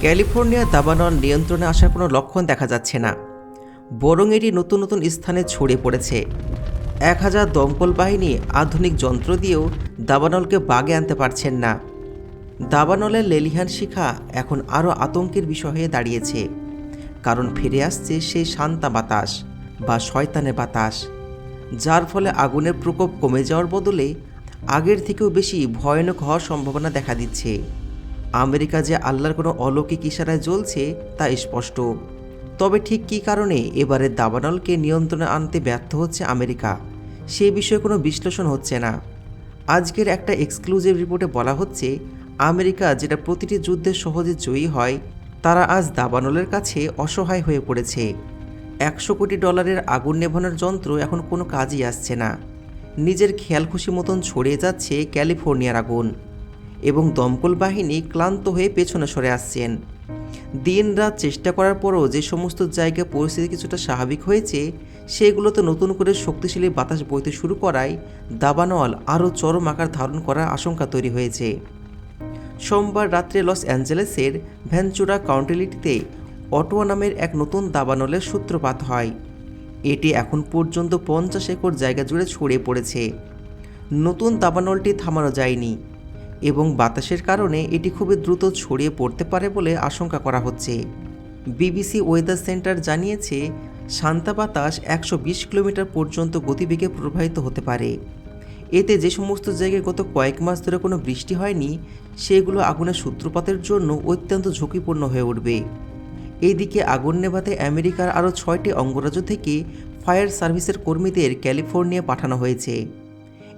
ক্যালিফোর্নিয়ার দাবানল নিয়ন্ত্রণে আসার কোনো লক্ষণ দেখা যাচ্ছে না। বরং এটি নতুন নতুন স্থানে ছড়িয়ে পড়েছে। এক হাজার দমকল বাহিনী আধুনিক যন্ত্র দিয়েও দাবানলকে বাগে আনতে পারছেন না। দাবানলের লেলিহান শিখা এখন আরও আতঙ্কের বিষয় হয়ে দাঁড়িয়েছে। কারণ ফিরে আসছে সেই শান্তা বাতাস বা শয়তানের বাতাস। যার ফলে আগুনের প্রকোপ কমে যাওয়ার বদলে আগের থেকেও বেশি ভয়ানক হওয়ার সম্ভাবনা দেখা দিচ্ছে। আমেরিকা যে আল্লাহর কোনো অলৌকিক ইশারায় জ্বলছে তা স্পষ্ট। তবে ঠিক কী কারণে এবারে দাবানলকে নিয়ন্ত্রণে আনতে ব্যর্থ হচ্ছে আমেরিকা? সে বিষয়ে কোনো বিশ্লেষণ হচ্ছে না। আজকের একটা এক্সক্লুসিভ রিপোর্টে বলা হচ্ছে, আমেরিকা যেটা প্রতিটি যুদ্ধে সহজে জয়ী হয়, তারা আজ দাবানলের কাছে অসহায় হয়ে পড়েছে। একশো কোটি ডলারের আগুন নেভানোর যন্ত্র এখন কোনো কাজই আসছে না। নিজের খেয়াল খুশি মতন ছড়িয়ে যাচ্ছে ক্যালিফোর্নিয়ার আগুন। এবং দমকল বাহিনী ক্লান্ত হয়ে পেছনে সরে আসছেন। দিন রাত চেষ্টা করার পরও যে সমস্ত জায়গায় পরিস্থিতি কিছুটা স্বাভাবিক হয়েছে, সেগুলোতে নতুন করে শক্তিশালী বাতাস বইতে শুরু করায় দাবানল আরও চরম আকার ধারণ করার আশঙ্কা তৈরি হয়েছে। সোমবার রাত্রে লস অ্যাঞ্জেলেসের ভ্যানচুরা কাউন্টিলিটিতে অটোয়া নামের এক নতুন দাবানলের সূত্রপাত হয়। এটি এখন পর্যন্ত পঞ্চাশ একর জায়গা জুড়ে ছড়িয়ে পড়েছে। নতুন দাবানলটি থামানো যায়নি। এবং বাতাসের কারণে এটি খুবই দ্রুত ছড়িয়ে পড়তে পারে বলে আশঙ্কা করা হচ্ছে। বিবিসি ওয়েদার সেন্টার জানিয়েছে, শান্তা বাতাস একশো বিশ কিলোমিটার পর্যন্ত গতিবেগে প্রবাহিত হতে পারে। এতে যে সমস্ত জায়গায় গত কয়েক মাস ধরে কোনো বৃষ্টি হয়নি, সেগুলো আগুনের সূত্রপাতের জন্য অত্যন্ত ঝুঁকিপূর্ণ হয়ে উঠবে। এইদিকে আগুন নেভাতে আমেরিকার আরও ছয়টি অঙ্গরাজ্য থেকে ফায়ার সার্ভিসের কর্মীদের ক্যালিফোর্নিয়া পাঠানো হয়েছে।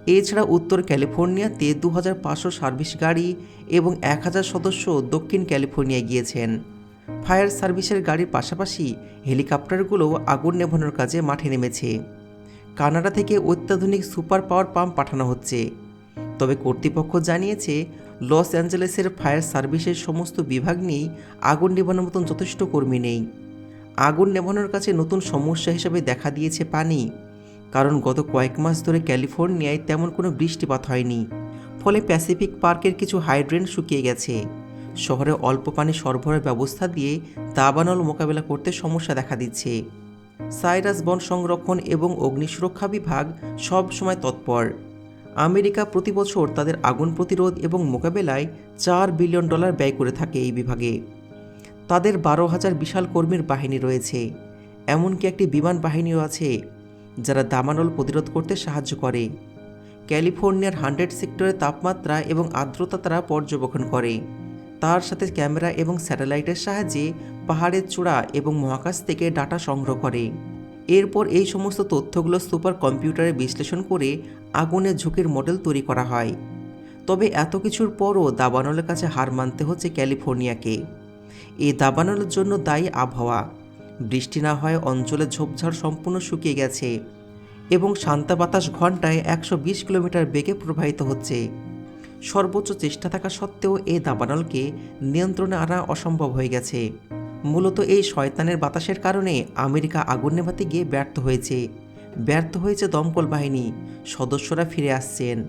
এছাড়া উত্তর ক্যালিফোর্নিয়াতে দু হাজার পাঁচশো সার্ভিস গাড়ি এবং এক হাজার সদস্য দক্ষিণ ক্যালিফোর্নিয়ায় গিয়েছেন। ফায়ার সার্ভিসের গাড়ির পাশাপাশি হেলিকপ্টারগুলোও আগুন নেভানোর কাজে মাঠে নেমেছে। কানাডা থেকে অত্যাধুনিক সুপার পাওয়ার পাম্প পাঠানো হচ্ছে। তবে কর্তৃপক্ষ জানিয়েছে, লস অ্যাঞ্জেলেসের ফায়ার সার্ভিসের সমস্ত বিভাগ নিয়েই আগুন নেভানোর মতন যথেষ্ট কর্মী নেই। আগুন নেভানোর কাছে নতুন সমস্যা হিসেবে দেখা দিয়েছে পানি। কারণ গত কয়েক মাস ধরে ক্যালিফোর্নিয়ায় তেমন কোনো বৃষ্টিপাত হয়নি। ফলে প্যাসিফিক পার্কের কিছু হাইড্রেন শুকিয়ে গেছে। শহরে অল্প পানি সরবরাহের ব্যবস্থা দিয়ে দাবানল মোকাবেলা করতে সমস্যা দেখা দিচ্ছে। সাইরাস বন সংরক্ষণ এবং অগ্নিসুরক্ষা বিভাগ সব সময় তৎপর। আমেরিকা প্রতি বছর তাদের আগুন প্রতিরোধ এবং মোকাবেলায় চার বিলিয়ন ডলার ব্যয় করে থাকে এই বিভাগে। তাদের বারো হাজার বিশাল কর্মীর বাহিনী রয়েছে। এমনকি একটি বিমান বাহিনীও আছে। যারা দামানল প্রতিরোধ করতে সাহায্য করে। ক্যালিফোর্নিয়ার হান্ড্রেড সেক্টরের তাপমাত্রা এবং আর্দ্রতা তারা পর্যবেক্ষণ করে। তার সাথে ক্যামেরা এবং স্যাটেলাইটের সাহায্যে পাহাড়ের চূড়া এবং মহাকাশ থেকে ডাটা সংগ্রহ করে। এরপর এই সমস্ত তথ্যগুলো সুপার কম্পিউটারে বিশ্লেষণ করে আগুনের ঝুঁকির মডেল তৈরি করা হয়। তবে এত কিছুর পরও দাবানলের কাছে হার মানতে হচ্ছে ক্যালিফোর্নিয়াকে। এই দাবানলের জন্য দায়ী আবহাওয়া। বৃষ্টি না হয় অঞ্চলে ঝোপঝাড় সম্পূর্ণ শুকিয়ে গেছে এবং শান্তা বাতাস ঘন্টায় একশো বিশ কিলোমিটার বেগে প্রবাহিত হচ্ছে। সর্বোচ্চ চেষ্টা থাকা সত্ত্বেও এই দাবানলকে নিয়ন্ত্রণে আনা অসম্ভব হয়ে গেছে। মূলত এই শয়তানের বাতাসের কারণে আমেরিকা আগুন নেভাতে গিয়ে ব্যর্থ হয়েছে। ব্যর্থ হয়েছে দমকল বাহিনী, সদস্যরা ফিরে আসছেন।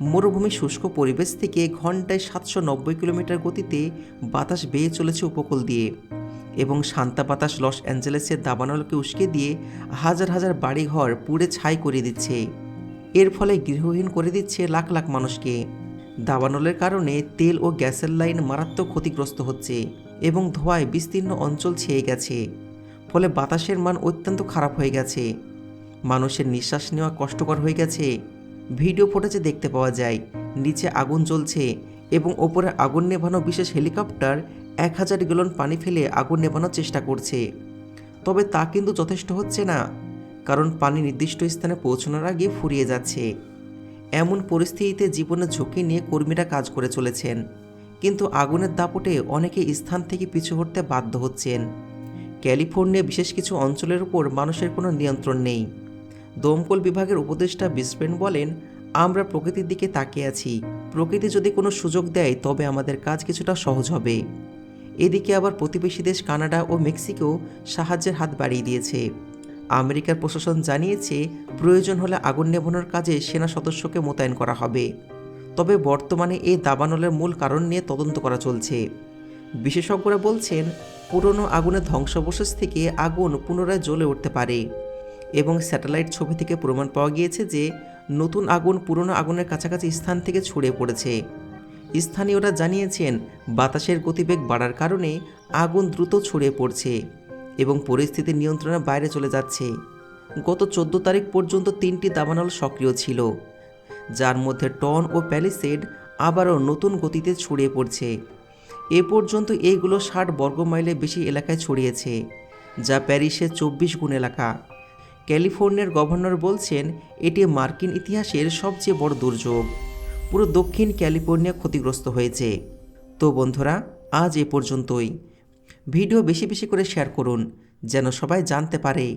মরুভূমি শুষ্ক পরিবেশ থেকে ঘন্টায় সাতশো নব্বই কিলোমিটার গতিতে বাতাস বেয়ে চলেছে উপকূল দিয়ে। এবং শান্তা বাতাস লস অ্যাঞ্জেলেসের দাবানলকে উস্কে দিয়ে হাজার হাজার বাড়িঘর পুড়ে ছাই করে দিচ্ছে। এর ফলে গৃহহীন করে দিচ্ছে লাখ লাখ মানুষকে। দাবানলের কারণে তেল ও গ্যাসের লাইন মারাত্মক ক্ষতিগ্রস্ত হচ্ছে এবং ধোঁয়ায় বিস্তীর্ণ অঞ্চল ছেয়ে গেছে। ফলে বাতাসের মান অত্যন্ত খারাপ হয়ে গেছে। মানুষের নিঃশ্বাস নেওয়া কষ্টকর হয়ে গেছে। ভিডিও ফুটেজে দেখতে পাওয়া যায়, নিচে আগুন জ্বলছে এবং ওপরে আগুন নেভানো বিশেষ হেলিকপ্টার এক হাজার গ্যালন পানি ফেলে আগুন নেভানোর চেষ্টা করছে। তবে তা কিন্তু যথেষ্ট হচ্ছে না, কারণ পানি নির্দিষ্ট স্থানে পৌঁছানোর আগে ফুরিয়ে যাচ্ছে। এমন পরিস্থিতিতে জীবনের ঝুঁকি নিয়ে কর্মীরা কাজ করে চলেছেন, কিন্তু আগুনের দাপটে অনেকে স্থান থেকে পিছু হটতে বাধ্য হচ্ছেন। ক্যালিফোর্নিয়া বিশেষ কিছু অঞ্চলের উপর মানুষের কোনো নিয়ন্ত্রণ নেই। দমকল বিভাগের উপদেষ্টা বিসপেন বলেন, আমরা প্রকৃতির দিকে তাকিয়ে আছি। প্রকৃতি যদি কোনো সুযোগ দেয়, তবে আমাদের কাজ কিছুটা সহজ হবে। এদিকে আবার প্রতিবেশী দেশ কানাডা ও মেক্সিকো সাহায্যের হাত বাড়িয়ে দিয়েছে। আমেরিকার প্রশাসন জানিয়েছে, প্রয়োজন হলে আগুন নেভানোর কাজে সেনা সদস্যকে মোতায়েন করা হবে। তবে বর্তমানে এই দাবানলের মূল কারণ নিয়ে তদন্ত করা চলছে। বিশেষজ্ঞরা বলছেন, পুরনো আগুনের ধ্বংসাবশেষ থেকে আগুন পুনরায় জ্বলে উঠতে পারে এবং স্যাটেলাইট ছবি থেকে প্রমাণ পাওয়া গিয়েছে যে নতুন আগুন পুরনো আগুনের কাছাকাছি স্থান থেকে ছড়িয়ে পড়েছে। স্থানীয়রা জানিয়েছেন, বাতাসের গতিবেগ বাড়ার কারণে আগুন দ্রুত ছড়িয়ে পড়ছে এবং পরিস্থিতি নিয়ন্ত্রণের বাইরে চলে যাচ্ছে। গত চোদ্দ তারিখ পর্যন্ত তিনটি দাবানল সক্রিয় ছিল, যার মধ্যে টন ও প্যালিসেড আবারও নতুন গতিতে ছড়িয়ে পড়ছে। এ পর্যন্ত এইগুলো ষাট বর্গ বর্গমাইলে বেশি এলাকায় ছড়িয়েছে, যা প্যারিসের চব্বিশ গুণ এলাকা। ক্যালিফোর্নিয়ার গভর্নর বলছেন, এটি মার্কিন ইতিহাসের সবচেয়ে বড় দুর্যোগ। পুরো দক্ষিণ ক্যালিফোর্নিয়া ক্ষতিগ্রস্ত হয়েছে। তো বন্ধুরা, আজ এ পর্যন্তই। ভিডিও বেশি বেশি করে শেয়ার করুন, যেন সবাই জানতে পারে।